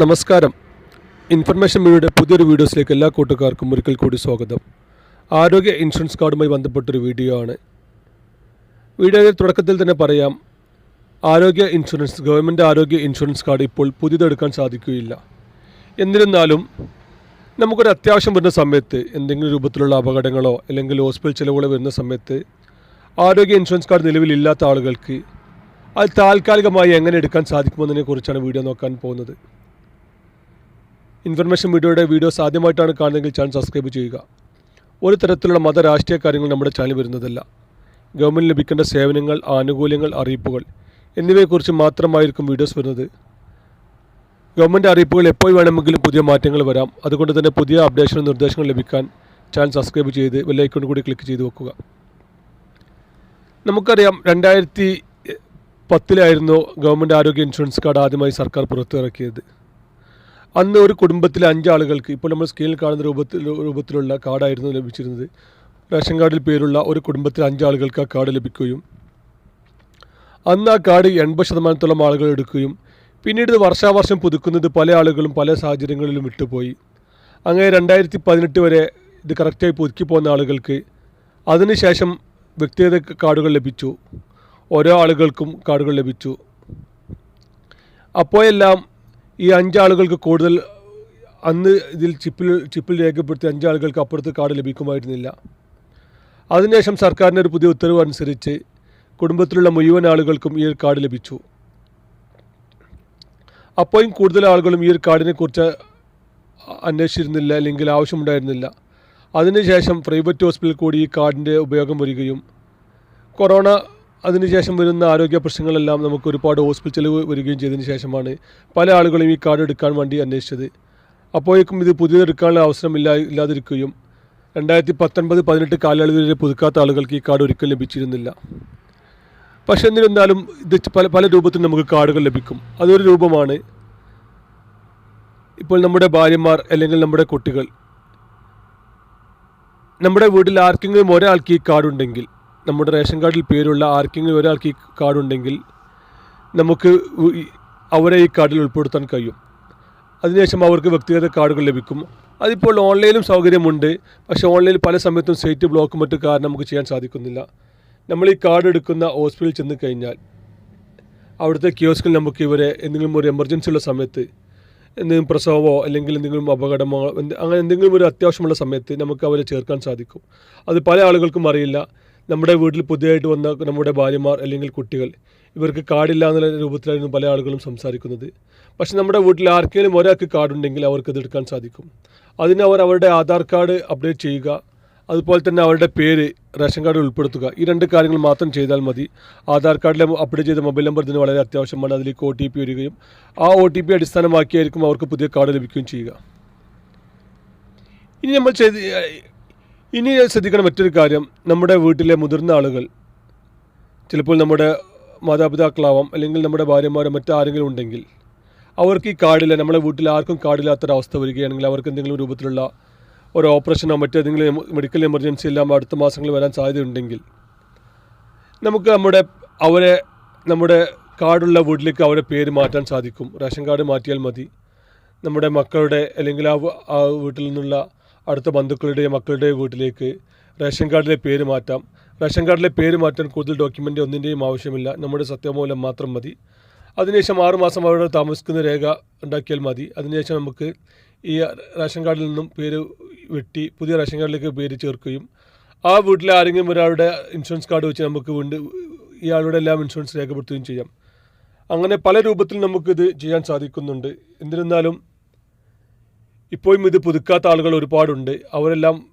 നമസ്കാരം. ഇൻഫർമേഷൻ മീഡിയയുടെ പുതിയൊരു വീഡിയോസിലേക്ക് എല്ലാ കൂട്ടുകാർക്കും ഒരിക്കൽ കൂടി സ്വാഗതം. ആരോഗ്യ ഇൻഷുറൻസ് കാർഡുമായി ബന്ധപ്പെട്ടൊരു വീഡിയോ ആണ്. വീഡിയോയുടെ തുടക്കത്തിൽ തന്നെ പറയാം ആരോഗ്യ ഇൻഷുറൻസ് ഗവൺമെന്റ് ആരോഗ്യ ഇൻഷുറൻസ് കാർഡ് ഇപ്പോൾ പുതിയതെടുക്കാൻ സാധിക്കുകയില്ല. എന്നിരുന്നാലും നമുക്കൊരു അത്യാവശ്യം വരുന്ന സമയത്ത് എന്തെങ്കിലും രൂപത്തിലുള്ള അപകടങ്ങളോ അല്ലെങ്കിൽ ഹോസ്പിറ്റൽ ചിലവുകളോ വരുന്ന സമയത്ത് ആരോഗ്യ ഇൻഷുറൻസ് കാർഡ് നിലവിലില്ലാത്ത ആളുകൾക്ക് അത് താൽക്കാലികമായി എങ്ങനെ എടുക്കാൻ സാധിക്കുമെന്നതിനെക്കുറിച്ചാണ് വീഡിയോ നോക്കാൻ പോകുന്നത്. ഇൻഫർമേഷൻ വീഡിയോയുടെ വീഡിയോസ് ആദ്യമായിട്ടാണ് കാണുന്നതെങ്കിൽ ചാനൽ സബ്സ്ക്രൈബ് ചെയ്യുക. ഒരു തരത്തിലുള്ള മത രാഷ്ട്രീയ കാര്യങ്ങൾ നമ്മുടെ ചാനൽ വരുന്നതല്ല. ഗവൺമെന്റ് ലഭിക്കേണ്ട സേവനങ്ങൾ ആനുകൂല്യങ്ങൾ അറിയിപ്പുകൾ എന്നിവയെക്കുറിച്ച് മാത്രമായിരിക്കും വീഡിയോസ് വരുന്നത്. ഗവൺമെന്റ് അറിയിപ്പുകൾ എപ്പോൾ വേണമെങ്കിലും പുതിയ മാറ്റങ്ങൾ വരാം. അതുകൊണ്ട് തന്നെ പുതിയ അപ്ഡേഷനും നിർദ്ദേശങ്ങൾ ലഭിക്കാൻ ചാനൽ സബ്സ്ക്രൈബ് ചെയ്ത് വെല്ലൈക്കോൺ കൂടി ക്ലിക്ക് ചെയ്ത് വെക്കുക. നമുക്കറിയാം രണ്ടായിരത്തി പത്തിലായിരുന്നു ഗവൺമെന്റ് ആരോഗ്യ ഇൻഷുറൻസ് കാർഡ് ആദ്യമായി സർക്കാർ പുറത്തിറക്കിയത്. അന്ന് ഒരു കുടുംബത്തിലെ അഞ്ചാളുകൾക്ക് ഇപ്പോൾ നമ്മൾ സ്ക്രീനിൽ കാണുന്ന രൂപത്തിൽ രൂപത്തിലുള്ള കാർഡായിരുന്നു ലഭിച്ചിരുന്നത്. റേഷൻ കാർഡിൽ പേരുള്ള ഒരു കുടുംബത്തിലെ അഞ്ചാളുകൾക്ക് ആ കാർഡ് ലഭിക്കുകയും അന്ന് ആ കാർഡ് എൺപത് ശതമാനത്തോളം ആളുകൾ എടുക്കുകയും പിന്നീട് ഇത് വർഷാവർഷം പുതുക്കുന്നത് പല ആളുകളും പല സാഹചര്യങ്ങളിലും വിട്ടുപോയി. അങ്ങനെ രണ്ടായിരത്തി പതിനെട്ട് വരെ ഇത് കറക്റ്റായി പുതുക്കി പോകുന്ന ആളുകൾക്ക് അതിനുശേഷം വ്യക്തിഗത കാർഡുകൾ ലഭിച്ചു. ഓരോ ആളുകൾക്കും കാർഡുകൾ ലഭിച്ചു. അപ്പോഴെല്ലാം ഈ അഞ്ചാളുകൾക്ക് കൂടുതൽ അന്ന് ഇതിൽ ചിപ്പിൽ ചിപ്പിൽ രേഖപ്പെടുത്തിയ അഞ്ചാളുകൾക്ക് അപ്പുറത്ത് കാർഡ് ലഭിക്കുമായിരുന്നില്ല. അതിനുശേഷം സർക്കാരിന്റെ ഒരു പുതിയ ഉത്തരവ് അനുസരിച്ച് കുടുംബത്തിലുള്ള മുഴുവൻ ആളുകൾക്കും ഈ ഒരു കാർഡ് ലഭിച്ചു. അപ്പോഴും കൂടുതൽ ആളുകളും ഈ ഒരു കാർഡിനെ കുറിച്ച് അന്വേഷിച്ചിരുന്നില്ല അല്ലെങ്കിൽ ആവശ്യമുണ്ടായിരുന്നില്ല. അതിനുശേഷം പ്രൈവറ്റ് ഹോസ്പിറ്റലിൽ കൂടി ഈ കാർഡിന്റെ ഉപയോഗം വരികയും കൊറോണ അതിനുശേഷം വരുന്ന ആരോഗ്യ പ്രശ്നങ്ങളെല്ലാം നമുക്ക് ഒരുപാട് ഹോസ്പിറ്റൽ ചിലവ് വരികയും ചെയ്തതിന് ശേഷമാണ് പല ആളുകളും ഈ കാർഡ് എടുക്കാൻ വേണ്ടി അന്വേഷിച്ചത്. അപ്പോഴേക്കും ഇത് പുതിയതെടുക്കാനുള്ള അവസരം ഇല്ല ഇല്ലാതിരിക്കുകയും രണ്ടായിരത്തി പത്തൊൻപത് പതിനെട്ട് കാലയളവിൽ പുതുക്കാത്ത ആളുകൾക്ക് ഈ കാർഡ് ഒരിക്കലും ലഭിച്ചിരുന്നില്ല. പക്ഷേ എന്നിരുന്നാലും ഇത് പല പല രൂപത്തിൽ നമുക്ക് കാർഡുകൾ ലഭിക്കും. അതൊരു രൂപമാണ്. ഇപ്പോൾ നമ്മുടെ ഭാര്യമാർ അല്ലെങ്കിൽ നമ്മുടെ കുട്ടികൾ നമ്മുടെ വീട്ടിൽ ആർക്കെങ്കിലും ഒരാൾക്ക് ഈ കാർഡുണ്ടെങ്കിൽ നമ്മുടെ റേഷൻ കാർഡിൽ പേരുള്ള ആർക്കെങ്കിലും ഒരാൾക്ക് ഈ കാർഡുണ്ടെങ്കിൽ നമുക്ക് അവരെ ഈ കാർഡിൽ ഉൾപ്പെടുത്താൻ കഴിയും. അതിനുശേഷം അവർക്ക് വ്യക്തിഗത കാർഡുകൾ ലഭിക്കും. അതിപ്പോൾ ഓൺലൈനിലും സൗകര്യമുണ്ട്. പക്ഷേ ഓൺലൈനിൽ പല സമയത്തും സൈറ്റ് ബ്ലോക്ക് മറ്റു കാരണം നമുക്ക് ചെയ്യാൻ സാധിക്കുന്നില്ല. നമ്മൾ ഈ കാർഡ് എടുക്കുന്ന ഹോസ്പിറ്റലിൽ ചെന്ന് കഴിഞ്ഞാൽ അവിടുത്തെ കിയോസ്കിൽ നമുക്ക് ഇവരെ എന്തെങ്കിലും ഒരു എമർജൻസി ഉള്ള സമയത്ത് എന്തെങ്കിലും പ്രസവമോ അല്ലെങ്കിൽ എന്തെങ്കിലും അപകടമോ അങ്ങനെ എന്തെങ്കിലും ഒരു അത്യാവശ്യമുള്ള സമയത്ത് നമുക്ക് അവരെ ചേർക്കാൻ സാധിക്കും. അത് പല ആളുകൾക്കും അറിയില്ല. നമ്മുടെ വീട്ടിൽ പുതിയതായിട്ട് വന്ന നമ്മുടെ ഭാര്യമാർ അല്ലെങ്കിൽ കുട്ടികൾ ഇവർക്ക് കാർഡില്ല എന്നുള്ള രൂപത്തിലായിരുന്നു പല ആളുകളും സംസാരിക്കുന്നത്. പക്ഷേ നമ്മുടെ വീട്ടിൽ ആർക്കെങ്കിലും ഒരാൾക്ക് കാർഡുണ്ടെങ്കിൽ അവർക്ക് ഇത് എടുക്കാൻ സാധിക്കും. അതിന് അവർ അവരുടെ ആധാർ കാർഡ് അപ്ഡേറ്റ് ചെയ്യുക അതുപോലെ തന്നെ അവരുടെ പേര് റേഷൻ കാർഡിൽ ഉൾപ്പെടുത്തുക ഈ രണ്ട് കാര്യങ്ങൾ മാത്രം ചെയ്താൽ മതി. ആധാർ കാർഡിലെ അപ്ഡേറ്റ് ചെയ്ത മൊബൈൽ നമ്പർ ഇതിന് വളരെ അത്യാവശ്യമാണ്. അതിലേക്ക് ഒ ടി പി വരികയും ആ ഒ ടി പി അടിസ്ഥാനമാക്കിയായിരിക്കും അവർക്ക് പുതിയ കാർഡ് ലഭിക്കുകയും ചെയ്യുക. ഇനി നമ്മൾ ചെയ്ത് ഇനി ശ്രദ്ധിക്കണം മറ്റൊരു കാര്യം നമ്മുടെ വീട്ടിലെ മുതിർന്ന ആളുകൾ ചിലപ്പോൾ നമ്മുടെ മാതാപിതാക്കളാവാം അല്ലെങ്കിൽ നമ്മുടെ ഭാര്യമാരോ മറ്റാരെങ്കിലും ഉണ്ടെങ്കിൽ അവർക്ക് ഈ കാർഡില്ല നമ്മുടെ വീട്ടിൽ ആർക്കും കാർഡില്ലാത്തൊരവസ്ഥ വരികയാണെങ്കിൽ അവർക്ക് എന്തെങ്കിലും രൂപത്തിലുള്ള ഒരു ഓപ്പറേഷനോ മറ്റേതെങ്കിലും മെഡിക്കൽ എമർജൻസി എല്ലാം അടുത്ത മാസങ്ങളിൽ വരാൻ സാധ്യതയുണ്ടെങ്കിൽ നമുക്ക് നമ്മുടെ അവരെ നമ്മുടെ കാർഡുള്ള വീട്ടിലേക്ക് അവരെ പേര് മാറ്റാൻ സാധിക്കും. റേഷൻ കാർഡ് മാറ്റിയാൽ മതി. നമ്മുടെ മക്കളുടെ അല്ലെങ്കിൽ ആ വീട്ടിൽ നിന്നുള്ള അടുത്ത ബന്ധുക്കളുടെ മക്കളുടെ വീട്ടിലേക്ക് റേഷൻ കാർഡിലെ പേര് മാറ്റാം. റേഷൻ കാർഡിലെ പേര് മാറ്റാൻ കൂടുതൽ ഡോക്യുമെന്റ് ഒന്നിന്റെയും ആവശ്യമില്ല. നമ്മുടെ സത്യമൂലം മാത്രം മതി. അതിനുശേഷം ആറുമാസം അവിടെ താമസിക്കുന്ന രേഖ ഉണ്ടാക്കിയാൽ മതി. അതിനുശേഷം നമുക്ക് ഈ റേഷൻ കാർഡിൽ നിന്നും പേര് വെട്ടി പുതിയ റേഷൻ കാർഡിലേക്ക് പേര് ചേർക്കുകയും ആ വീട്ടിലെ ആരെങ്കിലും ഒരാളുടെ ഇൻഷുറൻസ് കാർഡ് വെച്ച് നമുക്ക് വീണ്ടും ഇയാളുടെ എല്ലാം ഇൻഷുറൻസ് രേഖപ്പെടുത്തുകയും ചെയ്യാം. അങ്ങനെ പല രൂപത്തിൽ നമുക്കിത് ചെയ്യാൻ സാധിക്കുന്നുണ്ട്. എന്നിരുന്നാലും ഇപ്പോഴും ഇത് പുതുക്കാത്ത ആളുകൾ ഒരുപാടുണ്ട്. അവരെല്ലാം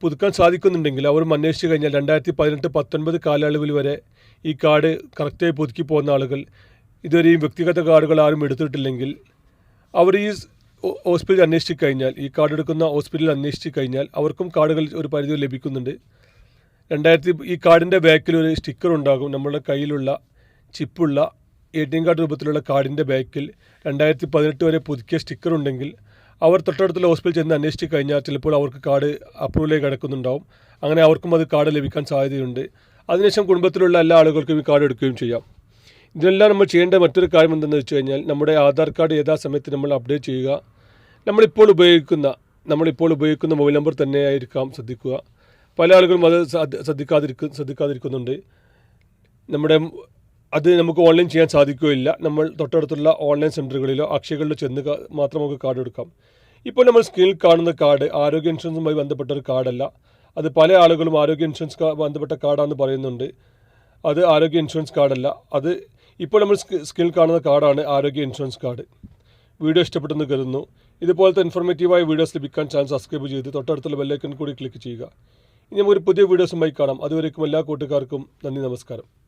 പുതുക്കാൻ സാധിക്കുന്നുണ്ടെങ്കിൽ അവരും അന്വേഷിച്ച് കഴിഞ്ഞാൽ രണ്ടായിരത്തി പതിനെട്ട് പത്തൊൻപത് കാലയളവിൽ വരെ ഈ കാർഡ് കറക്റ്റായി പുതുക്കി പോകുന്ന ആളുകൾ ഇതുവരെയും വ്യക്തിഗത കാർഡുകൾ ആരും എടുത്തിട്ടില്ലെങ്കിൽ അവർ ഈ ഹോസ്പിറ്റലിൽ അന്വേഷിച്ച് കഴിഞ്ഞാൽ ഈ കാർഡ് എടുക്കുന്ന ഹോസ്പിറ്റലിൽ അന്വേഷിച്ച് കഴിഞ്ഞാൽ അവർക്കും കാർഡുകൾ ഒരു പരിധി ലഭിക്കുന്നുണ്ട്. രണ്ടായിരത്തി ഈ കാർഡിന്റെ ബാക്കിൽ ഒരു സ്റ്റിക്കർ ഉണ്ടാകും. നമ്മുടെ കയ്യിലുള്ള ചിപ്പുള്ള എ ടി എം കാർഡ് രൂപത്തിലുള്ള കാർഡിന്റെ ബാക്കിൽ രണ്ടായിരത്തി പതിനെട്ട് വരെ പുതുക്കിയ സ്റ്റിക്കർ ഉണ്ടെങ്കിൽ അവർ തൊട്ടടുത്തുള്ള ഹോസ്പിറ്റലിൽ ചെന്ന് അന്വേഷിച്ച് കഴിഞ്ഞാൽ ചിലപ്പോൾ അവർക്ക് കാർഡ് അപ്രൂവലിലേക്ക് കിടക്കുന്നുണ്ടാവും. അങ്ങനെ അവർക്കും അത് കാർഡ് ലഭിക്കാൻ സാധ്യതയുണ്ട്. അതിനുശേഷം കുടുംബത്തിലുള്ള എല്ലാ ആളുകൾക്കും ഈ കാർഡ് എടുക്കുകയും ചെയ്യാം. ഇതിനെല്ലാം നമ്മൾ ചെയ്യേണ്ട മറ്റൊരു കാര്യം എന്തെന്ന് വെച്ച് കഴിഞ്ഞാൽ നമ്മുടെ ആധാർ കാർഡ് യഥാസമയത്ത് നമ്മൾ അപ്ഡേറ്റ് ചെയ്യുക. നമ്മളിപ്പോൾ ഉപയോഗിക്കുന്ന നമ്മളിപ്പോൾ ഉപയോഗിക്കുന്ന മൊബൈൽ നമ്പർ തന്നെ ആയിരിക്കാം ശ്രദ്ധിക്കുക. പല ആളുകളും അത് ശ്രദ്ധ- ശ്രദ്ധിക്കാതിരിക്കും ശ്രദ്ധിക്കാതിരിക്കുന്നുണ്ട്. നമ്മുടെ അത് നമുക്ക് ഓൺലൈൻ ചെയ്യാൻ സാധിക്കുകയില്ല. നമ്മൾ തൊട്ടടുത്തുള്ള ഓൺലൈൻ സെന്ററുകളിലോ അക്ഷയകളിലോ ചെന്ന് മാത്രം നമുക്ക് കാർഡ് എടുക്കാം. ഇപ്പോൾ നമ്മൾ സ്ക്രീനിൽ കാണുന്ന കാർഡ് ആരോഗ്യ ഇൻഷുറൻസുമായി ബന്ധപ്പെട്ട ഒരു കാർഡല്ല അത് പല ആളുകളും ആരോഗ്യ ഇൻഷുറൻസ് ബന്ധപ്പെട്ട കാർഡാണെന്ന് പറയുന്നുണ്ട്. അത് ആരോഗ്യ ഇൻഷുറൻസ് കാർഡല്ല അത് ഇപ്പോൾ നമ്മൾ സ്ക്രീ- സ്ക്രീനിൽ കാണുന്ന കാർഡാണ് ആരോഗ്യ ഇൻഷുറൻസ് കാർഡ് വീഡിയോ ഇഷ്ടപ്പെട്ടെന്ന് കരുതുന്നു. ഇതുപോലത്തെ ഇൻഫോർമേറ്റീവായ വീഡിയോസ് ലഭിക്കാൻ ചാനൽ സബ്സ്ക്രൈബ് ചെയ്ത് തൊട്ടടുത്തുള്ള ബെല്ലൈക്കൺ കൂടി ക്ലിക്ക് ചെയ്യുക. ഇനി നമുക്കൊരു പുതിയ വീഡിയോസുമായി കാണാം. അതുവരേക്കും എല്ലാ കൂട്ടുകാർക്കും നന്ദി നമസ്കാരം.